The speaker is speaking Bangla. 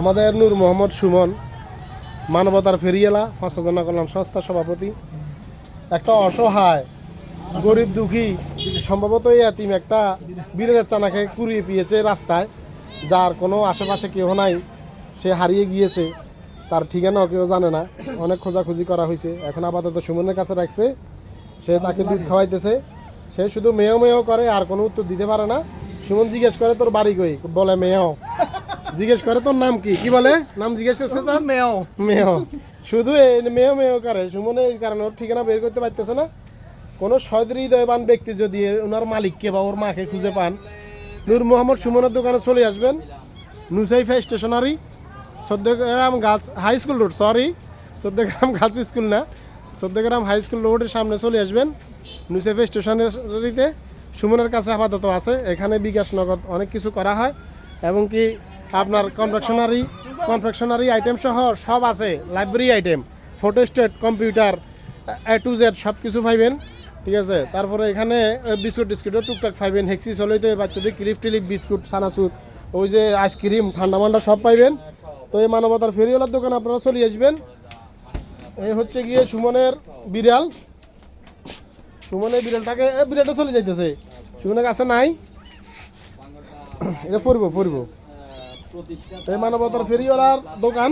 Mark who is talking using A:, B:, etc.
A: আমাদের নূর মোহাম্মদ সুমন, মানবতার ফেরিয়েলা পাঁচজনা করলাম সংস্থা সভাপতি। একটা অসহায়, গরিব দুঃখী, সম্ভবত এই এতিম একটা বীরের চানাকে কুড়িয়ে পিয়েছে রাস্তায়, যার কোনো আশেপাশে কেউ নাই, সে হারিয়ে গিয়েছে, তার ঠিকানাও কেউ জানে না, অনেক খোঁজাখুঁজি করা হয়েছে। এখন আপাতত সুমনের কাছে রাখছে, সে তাকে দুধ খাওয়াইতেছে, সে শুধু মেয়েও মেয়েও করে, আর কোনো উত্তর দিতে পারে না। সুমন জিজ্ঞেস করে তোর বাড়ি কই? বলে মেয়েও। জিজ্ঞেস করে তোর নাম কি? কি বলে? নাম জিজ্ঞেস করছে তোর
B: মেও
A: মেয়েও। শুধু এই মেয়েও মেয়েও করে? সুমন এই কারণে ওর ঠিকানা বের করতে পারতেছে না। কোনো সদ হৃদয়বান ব্যক্তি যদি ওনার মালিককে বা ওর মাকে খুঁজে পান নূর মোহাম্মদ সুমনের দোকানে চলে আসবেন। নুসাইফা স্টেশনারি চোদ্দগ্রাম গাছ high school road sorry Chauddagram গাছ স্কুল না সদ্যগ্রাম হাই স্কুল রোডের সামনে চলে আসবেন। নুসাইফা স্টেশনারিতে সুমনের কাছে আপাতত আছে। এখানে বিকাশ নগদ অনেক কিছু করা হয় এবং কি আপনার কনফেকশনারি কনফেকশনারি আইটেম সহ সব আছে library item photostat computer A to Z সব কিছু পাইবেন, ঠিক আছে? তারপরে এখানে বিস্কুট টিস্কুটও টুকটাক পাইবেন, হেক্সি তো বাচ্চাদের ক্লিপ টিলিপ, বিস্কুট সানাসুর ওই যে আইসক্রিম ঠান্ডা মান্ডা সব পাইবেন। তো এই মানবতার ফেরিওয়ালার দোকান আপনারা চলে আসবেন। এই হচ্ছে গিয়ে সুমনের বিড়াল। সুমনের বিড়ালটাকে এ, বিড়ালটা চলে যাইতেছে। সুমনে কাছে নাই। এটা পড়ব পড়ব এই মানবতার ফেরিওয়ালার দোকান।